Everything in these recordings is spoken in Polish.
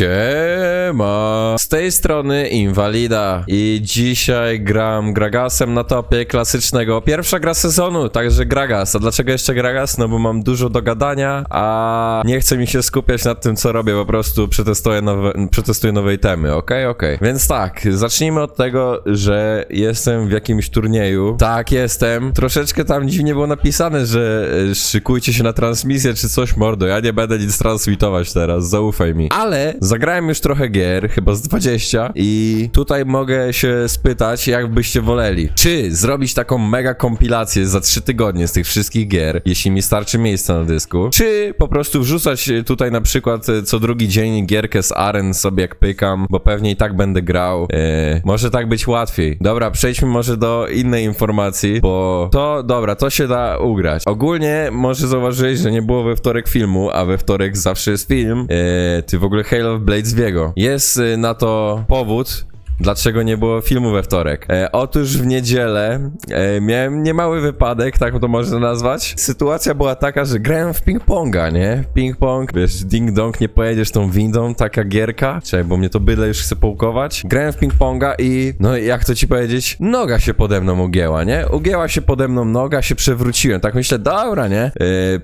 się. Siema! Z tej strony Inwalida i dzisiaj gram Gragasem na topie klasycznego. Pierwsza gra sezonu, także Gragas. A dlaczego jeszcze Gragas? No bo mam dużo do gadania, a nie chce mi się skupiać nad tym co robię, po prostu przetestuję, nowe, przetestuję nowej temy, okej, okej. Więc tak, zacznijmy od tego, że jestem w jakimś turnieju. Tak, jestem. Troszeczkę tam dziwnie było napisane, że e, szykujcie się na transmisję czy coś, mordo. Ja nie będę nic transmitować teraz, zaufaj mi. Ale zagrałem już trochę gier, chyba z 20 i tutaj mogę się spytać, jak byście woleli. Czy zrobić taką mega kompilację za 3 tygodnie z tych wszystkich gier, jeśli mi starczy miejsca na dysku, czy po prostu wrzucać tutaj na przykład e, co drugi dzień gierkę z aren sobie jak pykam, bo pewnie i tak będę grał. E, może tak być łatwiej. Dobra, przejdźmy może do innej informacji, bo to, dobra, to się da ugrać. Ogólnie może zauważyłeś, że nie było we wtorek filmu, a we wtorek zawsze jest film. E, ty w ogóle Halo of Blades Viego. Jest e, na to powód, Dlaczego nie było filmu we wtorek? E, otóż w niedzielę e, miałem niemały wypadek, tak to można nazwać. Sytuacja była taka, że grałem w ping-ponga, nie? Ping-pong, wiesz, ding-dong, nie pojedziesz tą windą, taka gierka. Czekaj, bo mnie to bydle już chce połkować. Grałem w ping-ponga i, no jak to ci powiedzieć, noga się pode mną ugięła, nie? Ugięła się pode mną noga, się przewróciłem. Tak myślę, dobra, nie? E,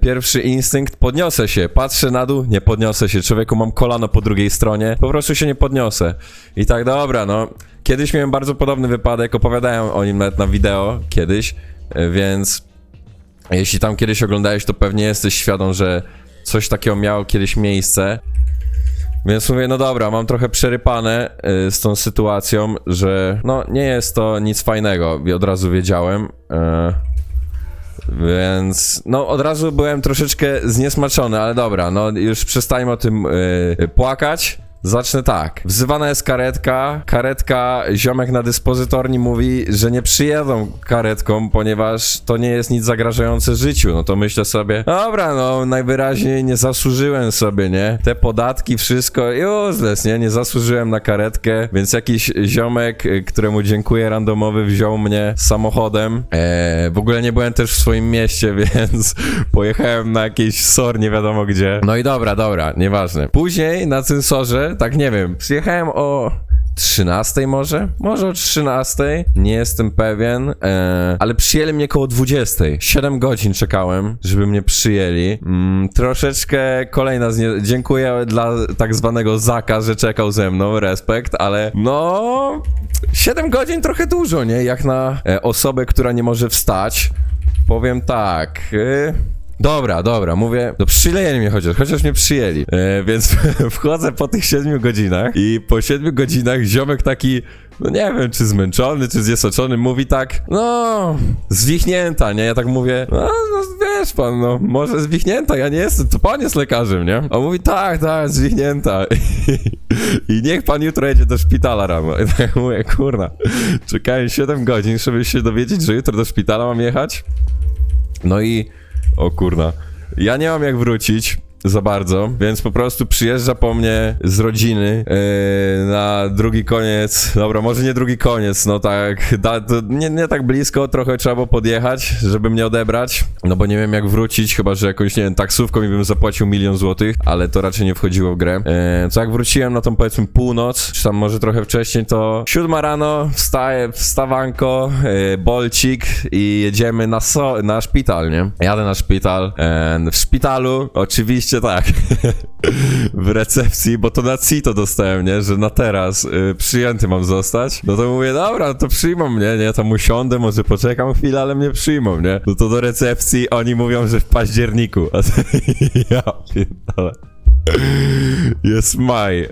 pierwszy instynkt, podniosę się, patrzę na dół, nie podniosę się. Człowieku, mam kolano po drugiej stronie, po prostu się nie podniosę. I tak, dobra, no. Kiedyś miałem bardzo podobny wypadek, opowiadałem o nim nawet na wideo kiedyś, e, więc jeśli tam kiedyś oglądałeś, to pewnie jesteś świadom, że coś takiego miało kiedyś miejsce. Więc mówię, no dobra, mam trochę przerypane y, z tą sytuacją, że no nie jest to nic fajnego, od razu wiedziałem. e, więc no od razu byłem troszeczkę zniesmaczony, ale dobra, no już przestańmy o tym y, płakać. Zacznę tak. Wzywana jest karetka. Karetka, ziomek na dyspozytorni mówi, że nie przyjedą karetką, ponieważ to nie jest nic zagrażające życiu. No to myślę sobie, dobra, no najwyraźniej nie zasłużyłem sobie, nie? Te podatki, wszystko useless, nie? Nie zasłużyłem na karetkę, więc jakiś ziomek, któremu dziękuję randomowy, wziął mnie samochodem. Eee, w ogóle nie byłem też w swoim mieście, więc pojechałem na jakiś sor, nie wiadomo gdzie. No i dobra, dobra, nieważne. Później na tak nie wiem, przyjechałem o 13 może? Może o 13? Nie jestem pewien, e, ale przyjęli mnie koło 20. 7 godzin czekałem, żeby mnie przyjęli. Mm, troszeczkę kolejna z nie... Dziękuję dla tak zwanego Zaka, że czekał ze mną, respekt, ale no... 7 godzin trochę dużo, nie? Jak na e, osobę, która nie może wstać. Powiem tak... Y Dobra, dobra, mówię, no przyjęli mnie chociaż, chociaż mnie przyjęli, e, więc wchodzę po tych 7 godzinach i po 7 godzinach ziomek taki, no nie wiem, czy zmęczony, czy zjesoczony, mówi tak, no, zwichnięta, nie? Ja tak mówię, no, no wiesz pan, no, może zwichnięta, ja nie jestem, to pan jest lekarzem, nie? On mówi, tak, tak, zwichnięta. I niech pan jutro jedzie do szpitala rano. I tak mówię, kurna, czekałem 7 godzin, żeby się dowiedzieć, że jutro do szpitala mam jechać. No i o kurna. Ja nie mam jak wrócić za bardzo, więc po prostu przyjeżdża po mnie z rodziny yy, na drugi koniec. Dobra, może nie drugi koniec, no tak, da, nie, nie tak blisko, trochę trzeba było podjechać, żeby mnie odebrać. No bo nie wiem jak wrócić, chyba że jakąś, nie wiem, taksówką mi bym zapłacił milion złotych, ale to raczej nie wchodziło w grę. Yy, co jak wróciłem na tą powiedzmy północ, czy tam może trochę wcześniej, to siódma rano, wstaję, wstawanko, yy, bolcik i jedziemy na, so, na szpital, nie? Jadę na szpital. Yy, w szpitalu oczywiście tak. w recepcji, bo to na CITO dostałem, nie? Że na teraz y, przyjęty mam zostać. No to mówię, dobra, to przyjmą mnie, nie? Tam usiądę, może poczekam chwilę, ale mnie przyjmą, nie? No to do recepcji oni mówią, że w październiku. A to, ja pierdolę. Jest maj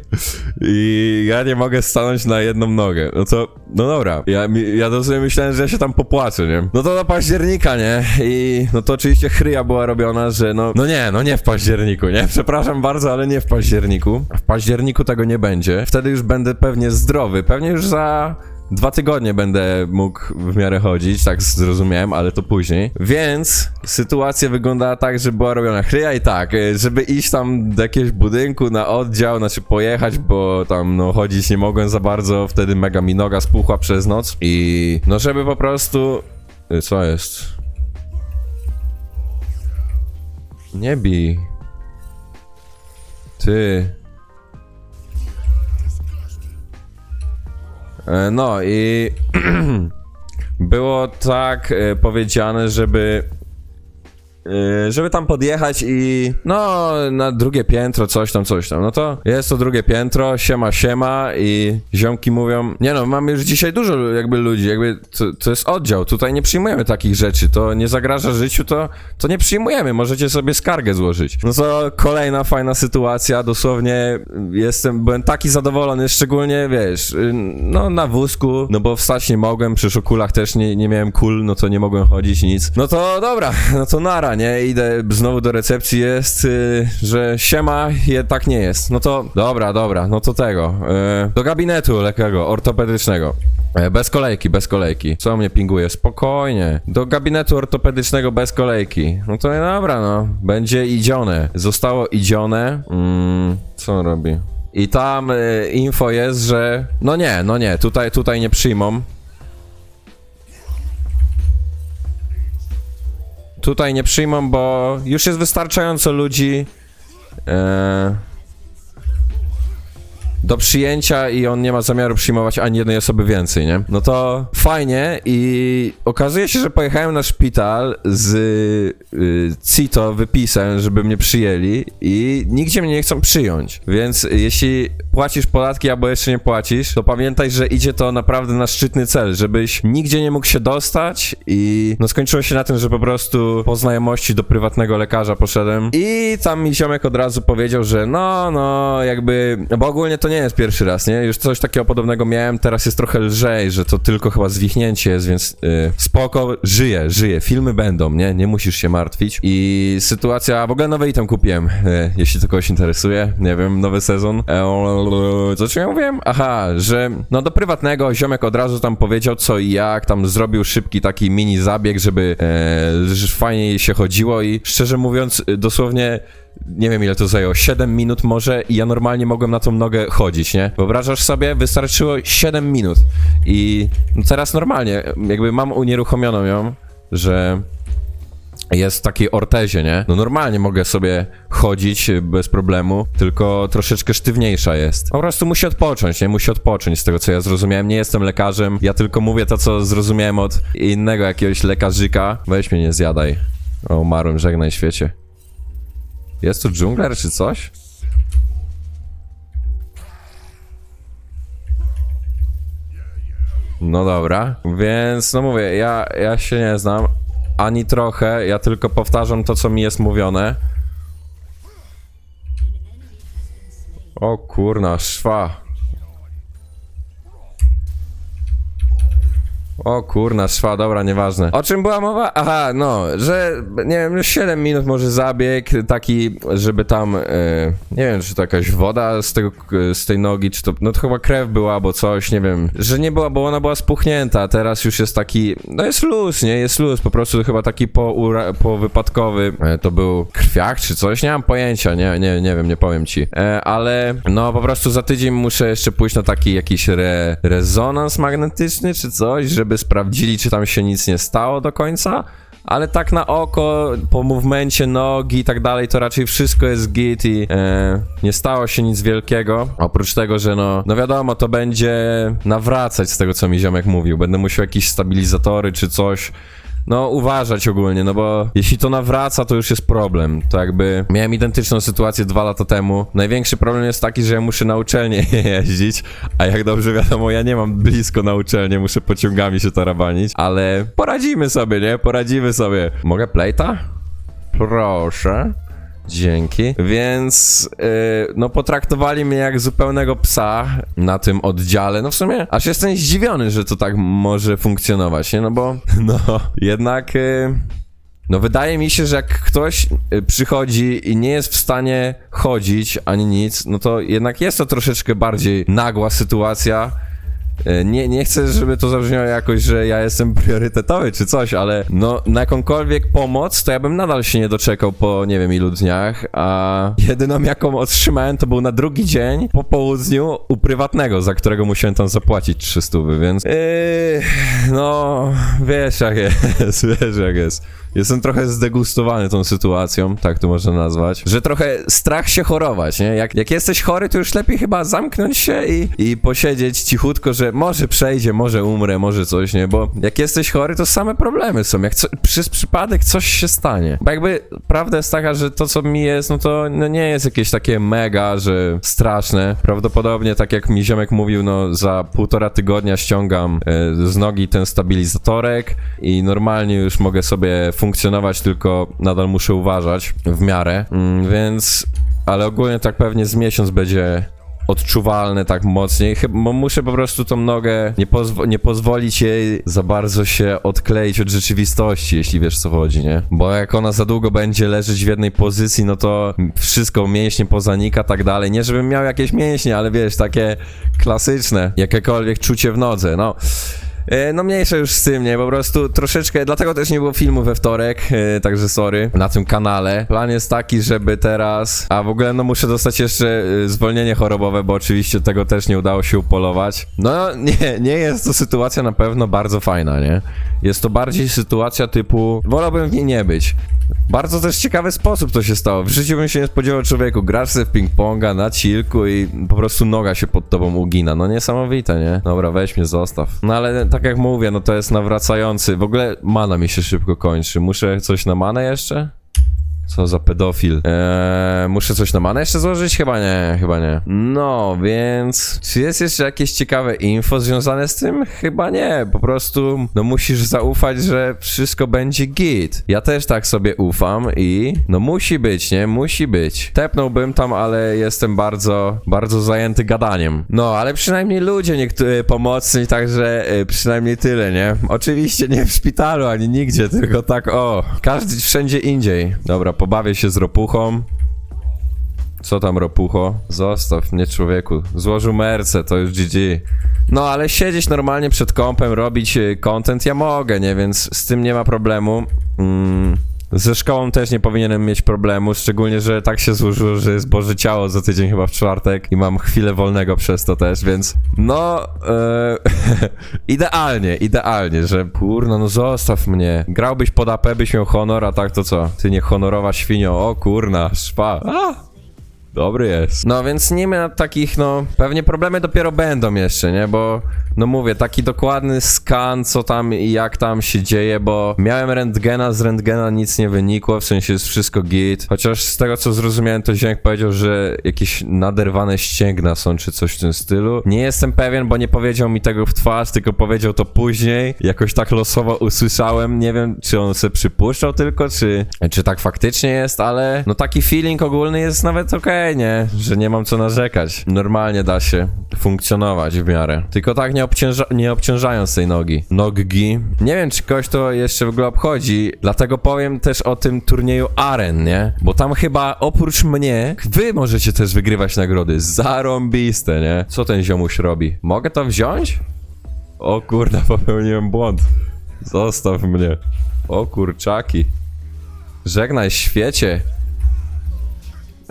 i ja nie mogę stanąć na jedną nogę. No to, no dobra. Ja, ja do sobie myślałem, że ja się tam popłaczę, nie? No to do października, nie? I no to oczywiście chryja była robiona, że no, no nie, no nie w październiku, nie? Przepraszam bardzo, ale nie w październiku. W październiku tego nie będzie. Wtedy już będę pewnie zdrowy. Pewnie już za Dwa tygodnie będę mógł w miarę chodzić, tak zrozumiałem, ale to później. Więc sytuacja wyglądała tak, że była robiona chryja i tak, y, żeby iść tam do jakiegoś budynku na oddział, znaczy pojechać, bo tam no chodzić nie mogłem za bardzo, wtedy mega mi noga spuchła przez noc i no żeby po prostu... Y, Co jest? Nie bij. Ty. No i było tak e, powiedziane, żeby żeby tam podjechać i no na drugie piętro, coś tam, coś tam. No to jest to drugie piętro, siema, siema i ziomki mówią, nie no, mamy już dzisiaj dużo jakby ludzi, jakby to, to jest oddział, tutaj nie przyjmujemy takich rzeczy, to nie zagraża życiu, to, to nie przyjmujemy, możecie sobie skargę złożyć. No to kolejna fajna sytuacja, dosłownie jestem, byłem taki zadowolony, szczególnie, wiesz, yy, no na wózku, no bo wstać nie mogłem, przy okulach też nie, nie miałem kul, no to nie mogłem chodzić, nic. No to dobra, no to nara, nie? Idę znowu do recepcji, jest, y, że siema, je, tak nie jest. No to dobra, dobra, no to tego. y, do gabinetu lekkiego, ortopedycznego. E, Bez kolejki, bez kolejki. Co mnie pinguje? Spokojnie. Do gabinetu ortopedycznego bez kolejki. No to dobra, no. Będzie idzione. Zostało idzione. Mm, co on robi? I tam y, info jest, że. No nie, no nie, tutaj, tutaj nie przyjmą. Tutaj nie przyjmą, bo już jest wystarczająco ludzi e, do przyjęcia i on nie ma zamiaru przyjmować ani jednej osoby więcej, nie? No to fajnie i okazuje się, że pojechałem na szpital z y, CITO wypisem, żeby mnie przyjęli i nigdzie mnie nie chcą przyjąć. Więc jeśli płacisz podatki albo jeszcze nie płacisz, to pamiętaj, że idzie to naprawdę na szczytny cel, żebyś nigdzie nie mógł się dostać i no skończyło się na tym, że po prostu po znajomości do prywatnego lekarza poszedłem i tam mi ziomek od razu powiedział, że no, no, jakby, bo ogólnie to nie jest pierwszy raz, nie? Już coś takiego podobnego miałem, teraz jest trochę lżej, że to tylko chyba zwichnięcie jest, więc y, spoko, żyję, żyję, filmy będą, nie? Nie musisz się martwić i sytuacja, w ogóle nowy item kupiłem, y, jeśli to kogoś interesuje, nie wiem, nowy sezon. E, co ci ja mówiłem? Aha, że no do prywatnego ziomek od razu tam powiedział co i jak, tam zrobił szybki taki mini zabieg, żeby e, że fajnie się chodziło i szczerze mówiąc, y, dosłownie nie wiem ile to zajęło, 7 minut może i ja normalnie mogłem na tą nogę chodzić, nie? Wyobrażasz sobie, wystarczyło 7 minut i no teraz normalnie, jakby mam unieruchomioną ją, że jest w takiej ortezie, nie? No normalnie mogę sobie chodzić bez problemu, tylko troszeczkę sztywniejsza jest. Po prostu musi odpocząć, nie? Musi odpocząć z tego, co ja zrozumiałem. Nie jestem lekarzem, ja tylko mówię to, co zrozumiałem od innego jakiegoś lekarzyka. Weź mnie, nie zjadaj. O, umarłem, żegnaj świecie. Jest tu dżungler czy coś? No dobra, więc no mówię, ja, ja się nie znam ani trochę, ja tylko powtarzam to, co mi jest mówione. O kurna, szwa. O kurna, szwa, dobra, nieważne. O czym była mowa? Aha, no, że nie wiem, 7 minut może zabieg taki, żeby tam, e, nie wiem, czy to jakaś woda z tego, z tej nogi, czy to, no to chyba krew była, albo coś, nie wiem, że nie była, bo ona była spuchnięta, a teraz już jest taki, no jest luz, nie, jest luz, po prostu chyba taki po, ura, po wypadkowy, e, to był krwiak, czy coś, nie mam pojęcia, nie, nie, nie wiem, nie powiem ci, e, ale no po prostu za tydzień muszę jeszcze pójść na taki jakiś re, rezonans magnetyczny, czy coś, żeby sprawdzili, czy tam się nic nie stało do końca. Ale tak na oko, po movemencie nogi i tak dalej, to raczej wszystko jest git i e, nie stało się nic wielkiego. Oprócz tego, że no, no wiadomo, to będzie nawracać z tego, co mi ziomek mówił. Będę musiał jakieś stabilizatory czy coś no, uważać ogólnie, no bo jeśli to nawraca, to już jest problem. To jakby miałem identyczną sytuację dwa lata temu. Największy problem jest taki, że ja muszę na uczelnię jeździć, a jak dobrze wiadomo, ja nie mam blisko na uczelnię, muszę pociągami się tarabanić, ale poradzimy sobie, nie? Poradzimy sobie. Mogę plejta? Proszę. Dzięki. Więc, yy, no, potraktowali mnie jak zupełnego psa na tym oddziale. No, w sumie, aż jestem zdziwiony, że to tak może funkcjonować, nie? No bo, no, jednak. Yy, no, wydaje mi się, że jak ktoś y, przychodzi i nie jest w stanie chodzić ani nic, no to jednak jest to troszeczkę bardziej nagła sytuacja. E, Nie, nie chcę, żeby to zabrzmiało jakoś, że ja jestem priorytetowy czy coś, ale no na jakąkolwiek pomoc, to ja bym nadal się nie doczekał po nie wiem ilu dniach, a jedyną jaką otrzymałem to był na drugi dzień po południu u prywatnego, za którego musiałem tam zapłacić 300, więc yy, no wiesz jak jest, wiesz jak jest. Jestem trochę zdegustowany tą sytuacją, tak to można nazwać. Że trochę strach się chorować, nie? Jak, jak jesteś chory, to już lepiej chyba zamknąć się i, i posiedzieć cichutko, że może przejdzie, może umrę, może coś, nie? Bo jak jesteś chory, to same problemy są. Jak co, przez przypadek coś się stanie. Bo jakby prawda jest taka, że to co mi jest, no to no nie jest jakieś takie mega, że straszne. Prawdopodobnie, tak jak mi ziomek mówił, no za półtora tygodnia ściągam e, z nogi ten stabilizatorek i normalnie już mogę sobie funkcjonować, tylko nadal muszę uważać w miarę. Mm, więc, ale ogólnie tak pewnie z miesiąc będzie odczuwalne tak mocniej. Chyba muszę po prostu tą nogę nie, pozwo- nie pozwolić jej za bardzo się odkleić od rzeczywistości, jeśli wiesz co chodzi, nie? Bo jak ona za długo będzie leżeć w jednej pozycji, no to wszystko mięśnie pozanika, tak dalej. Nie żebym miał jakieś mięśnie, ale wiesz, takie klasyczne, jakiekolwiek czucie w nodze, no. E, No mniejsze już z tym, nie? Po prostu troszeczkę, dlatego też nie było filmu we wtorek, e, także sorry, na tym kanale. Plan jest taki, żeby teraz, a w ogóle no muszę dostać jeszcze e, zwolnienie chorobowe, bo oczywiście tego też nie udało się upolować. No nie, nie jest to sytuacja na pewno bardzo fajna, nie? Jest to bardziej sytuacja typu, wolałbym w niej nie być. Bardzo też ciekawy sposób to się stało. W życiu bym się nie spodziewał człowieku, grasz sobie w ping-ponga na chillku i po prostu noga się pod tobą ugina. No niesamowite, nie? Dobra, weź mnie, zostaw. No ale tak jak mówię, no to jest nawracający. W ogóle mana mi się szybko kończy. Muszę coś na manę jeszcze? Co za pedofil. Eee, muszę coś na manę jeszcze złożyć? Chyba nie, chyba nie. No, więc... Czy jest jeszcze jakieś ciekawe info związane z tym? Chyba nie. Po prostu, no musisz zaufać, że wszystko będzie git. Ja też tak sobie ufam i... No musi być, nie? Musi być. Tepnąłbym tam, ale jestem bardzo, bardzo zajęty gadaniem. No, ale przynajmniej ludzie niektórzy pomocni, także y, przynajmniej tyle, nie? Oczywiście nie w szpitalu, ani nigdzie, tylko tak o. Każdy wszędzie indziej. Dobra, pobawię się z ropuchą. Co tam, ropucho? Zostaw mnie, człowieku. Złożył merce, to już GG. No, ale siedzieć normalnie przed kompem, robić y, content, ja mogę, nie? Więc z tym nie ma problemu. Mm. Ze szkołą też nie powinienem mieć problemu, szczególnie, że tak się złożyło, że jest Boże Ciało za tydzień chyba w czwartek i mam chwilę wolnego przez to też, więc no e, idealnie, idealnie, że kurno, no zostaw mnie. Grałbyś pod AP, byś miał honor, a tak to co? Ty nie honorowa świnio, o kurna, szpa. A! Dobry jest. No więc nie ma takich, no, pewnie problemy dopiero będą jeszcze, nie? Bo, no mówię, taki dokładny skan, co tam i jak tam się dzieje, bo miałem rentgena, z rentgena nic nie wynikło, w sensie jest wszystko git. Chociaż z tego, co zrozumiałem, to Ziemek powiedział, że jakieś naderwane ścięgna są, czy coś w tym stylu. Nie jestem pewien, bo nie powiedział mi tego w twarz, tylko powiedział to później. Jakoś tak losowo usłyszałem, nie wiem, czy on se przypuszczał tylko, czy, czy tak faktycznie jest, ale no taki feeling ogólny jest nawet okej, Że nie mam co narzekać. Normalnie da się funkcjonować w miarę. Tylko tak nie, obciąża nie obciążając tej nogi. Nogi. Nie wiem, czy kogoś to jeszcze w ogóle obchodzi, dlatego powiem też o tym turnieju Aren, nie? Bo tam chyba oprócz mnie, wy możecie też wygrywać nagrody. Zarąbiste, nie? Co ten ziomuś robi? Mogę to wziąć? O kurda, popełniłem błąd. Zostaw mnie. O kurczaki. Żegnaj świecie.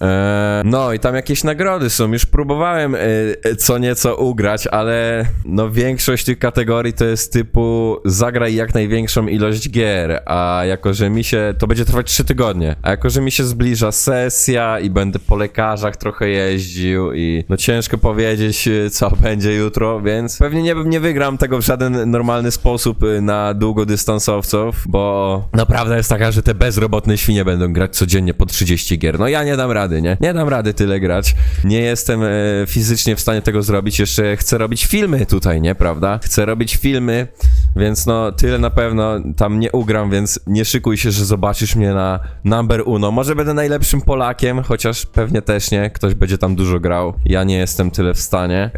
Eee, no i tam jakieś nagrody są. Już próbowałem e, e, co nieco ugrać, ale no większość tych kategorii to jest typu zagraj jak największą ilość gier, a jako, że mi się, to będzie trwać 3 tygodnie, a jako, że mi się zbliża sesja i będę po lekarzach trochę jeździł i no ciężko powiedzieć e, co będzie jutro, więc pewnie nie, nie wygram tego w żaden normalny sposób e, na długodystansowców, bo naprawdę jest taka, że te bezrobotne świnie będą grać codziennie po 30 gier. No ja nie dam rady, nie? Nie dam rady tyle grać. Nie jestem e, fizycznie w stanie tego zrobić. Jeszcze chcę robić filmy tutaj, nie? Prawda? Chcę robić filmy, więc no tyle na pewno tam nie ugram, więc nie szykuj się, że zobaczysz mnie na number uno. Może będę najlepszym Polakiem, chociaż pewnie też nie. Ktoś będzie tam dużo grał. Ja nie jestem tyle w stanie.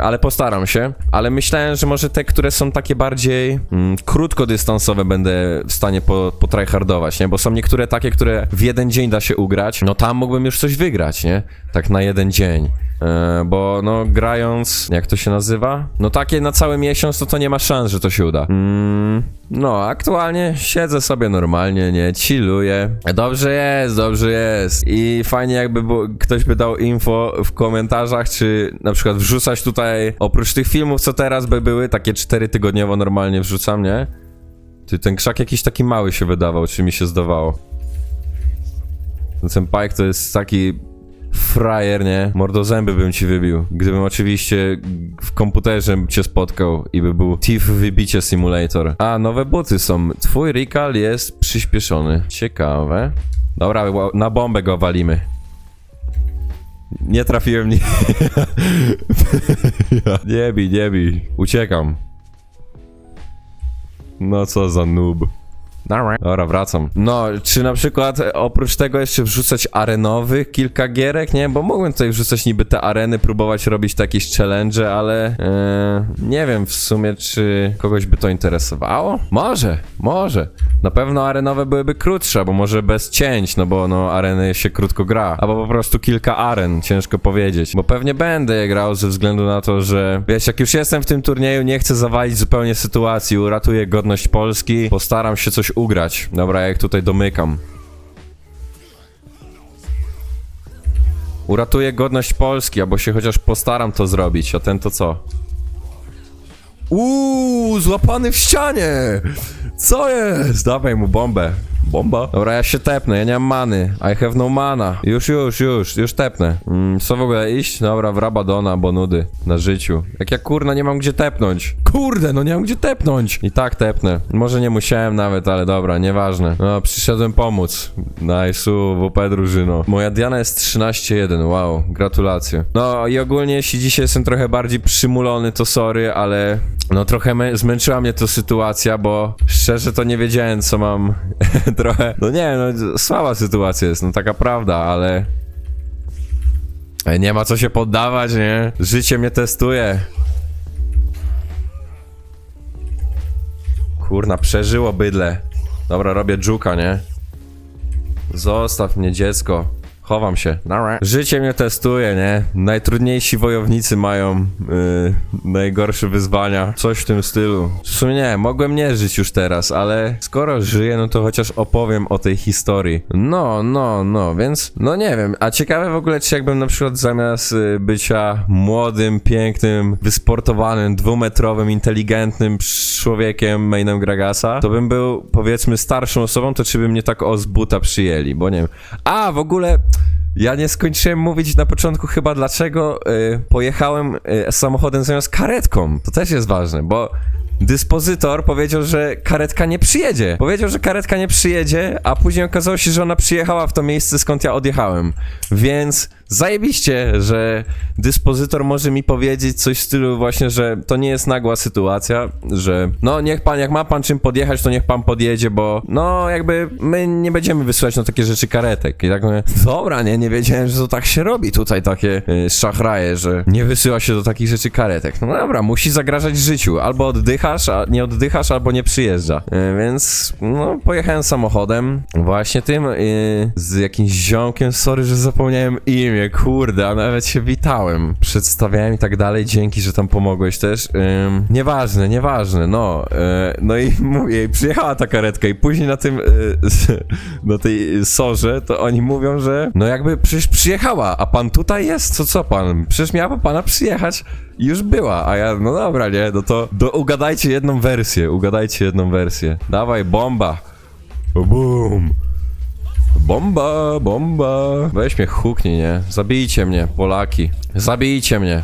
Ale postaram się. Ale myślałem, że może te, które są takie bardziej mm, krótkodystansowe będę w stanie po, potryhardować, nie? Bo są niektóre takie, które w jeden dzień da się ugrać. No tam mógłbym już coś wygrać, nie? Tak na jeden dzień. E, bo no grając, jak to się nazywa? No takie na cały miesiąc, to to nie ma szans, że to się uda. Mm, no, aktualnie siedzę sobie normalnie, nie, chilluję. Dobrze jest, dobrze jest. I fajnie jakby było, ktoś by dał info w komentarzach, czy na przykład wrzucać tutaj, oprócz tych filmów, co teraz by były, takie cztery tygodniowo normalnie wrzucam, nie? Ty, ten krzak jakiś taki mały się wydawał, czy mi się zdawało. Ten Senpike to jest taki frajer, nie? Mordozęby bym ci wybił. Gdybym oczywiście w komputerze cię spotkał i by był Thief Wybicie Simulator. A, nowe buty są. Twój recall jest przyspieszony. Ciekawe. Dobra, na bombę go walimy. Nie trafiłem ni... nie bij, nie bij. Uciekam. No co za noob. Dobra, wracam. No, czy na przykład e, oprócz tego jeszcze wrzucać arenowych kilka gierek, nie? Bo mogłem tutaj wrzucać niby te areny, próbować robić te jakieś challenge, ale e, nie wiem w sumie, czy kogoś by to interesowało. Może, może. Na pewno arenowe byłyby krótsze, bo może bez cięć, no bo no areny się krótko gra. Albo po prostu kilka aren, ciężko powiedzieć. Bo pewnie będę je grał ze względu na to, że wiesz, jak już jestem w tym turnieju, nie chcę zawalić zupełnie sytuacji, uratuję godność Polski, postaram się coś ugrać. Dobra, jak tutaj domykam. Uratuję godność Polski, albo się chociaż postaram to zrobić, a ten to co? Uuu, złapany w ścianie! Co jest? Dawaj mu bombę. Bomba? Dobra, ja się tepnę, ja nie mam many. I have no mana. Już, już, już, już tepnę. Mm, co w ogóle iść? Dobra, w Rabadona, bo nudy. Na życiu. Jak ja kurna nie mam gdzie tepnąć. Kurde, no nie mam gdzie tepnąć. I tak tepnę. Może nie musiałem nawet, ale dobra, nieważne. No, przyszedłem pomóc. Nice, WP drużyno. Moja Diana jest 13-1, wow, gratulacje. No i ogólnie, jeśli dzisiaj jestem trochę bardziej przymulony, to sorry, ale no trochę zmęczyła mnie to sytuacja, bo szczerze to nie wiedziałem, co mam trochę... No nie, no słaba sytuacja jest, no taka prawda, ale... Nie ma co się poddawać, nie? Życie mnie testuje. Kurna, przeżyło bydle. Dobra, robię dżuka, nie? Zostaw mnie, dziecko. Chowam się. Życie mnie testuje, nie? Najtrudniejsi wojownicy mają yy, najgorsze wyzwania. Coś w tym stylu. W sumie nie, mogłem nie żyć już teraz, ale skoro żyję, no to chociaż opowiem o tej historii. No, no, no, więc no nie wiem. A ciekawe w ogóle, czy jakbym na przykład zamiast y, bycia młodym, pięknym, wysportowanym, dwumetrowym, inteligentnym człowiekiem mainem Gragasa, to bym był powiedzmy starszą osobą, to czy by mnie tak o z buta przyjęli, bo nie wiem. A, w ogóle ja nie skończyłem mówić na początku chyba dlaczego y, pojechałem y, samochodem zamiast karetką. To też jest ważne, bo dyspozytor powiedział, że karetka nie przyjedzie. Powiedział, że karetka nie przyjedzie, a później okazało się, że ona przyjechała w to miejsce, skąd ja odjechałem. Więc zajebiście, że dyspozytor może mi powiedzieć coś w stylu właśnie, że to nie jest nagła sytuacja, że no niech pan, jak ma pan czym podjechać, to niech pan podjedzie, bo no jakby my nie będziemy wysyłać na takie rzeczy karetek. I tak mówię, dobra, nie, nie wiedziałem, że to tak się robi tutaj takie y, szachraje, że nie wysyła się do takich rzeczy karetek. No dobra, musi zagrażać życiu. Albo oddychasz, a nie oddychasz, albo nie przyjeżdża. Y, więc no pojechałem samochodem właśnie tym y, z jakimś ziomkiem, sorry, że zapomniałem imię, kurde, a nawet się witałem. Przedstawiałem i tak dalej, dzięki, że tam pomogłeś też. Ym, nieważne, nieważne, no. y, no i mówię, przyjechała ta karetka i później na tym, y, na tej sorze, to oni mówią, że no jakby przecież przyjechała, a pan tutaj jest? Co, co pan? Przecież miała pana przyjechać już była, a ja, no dobra, nie, no to do, ugadajcie jedną wersję, ugadajcie jedną wersję. Dawaj, bomba. Boom. Bomba, bomba. Weź mnie, huknij, nie? Zabijcie mnie, Polaki. Zabijcie mnie.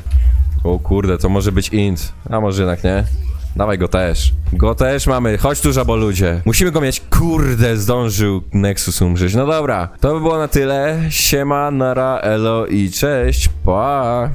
O kurde, to może być int. A może jednak nie? Dawaj go też. Go też mamy. Chodź tu, żabo ludzie. Musimy go mieć. Kurde, zdążył Nexus umrzeć. No dobra, to by było na tyle. Siema, nara, elo i cześć. Pa.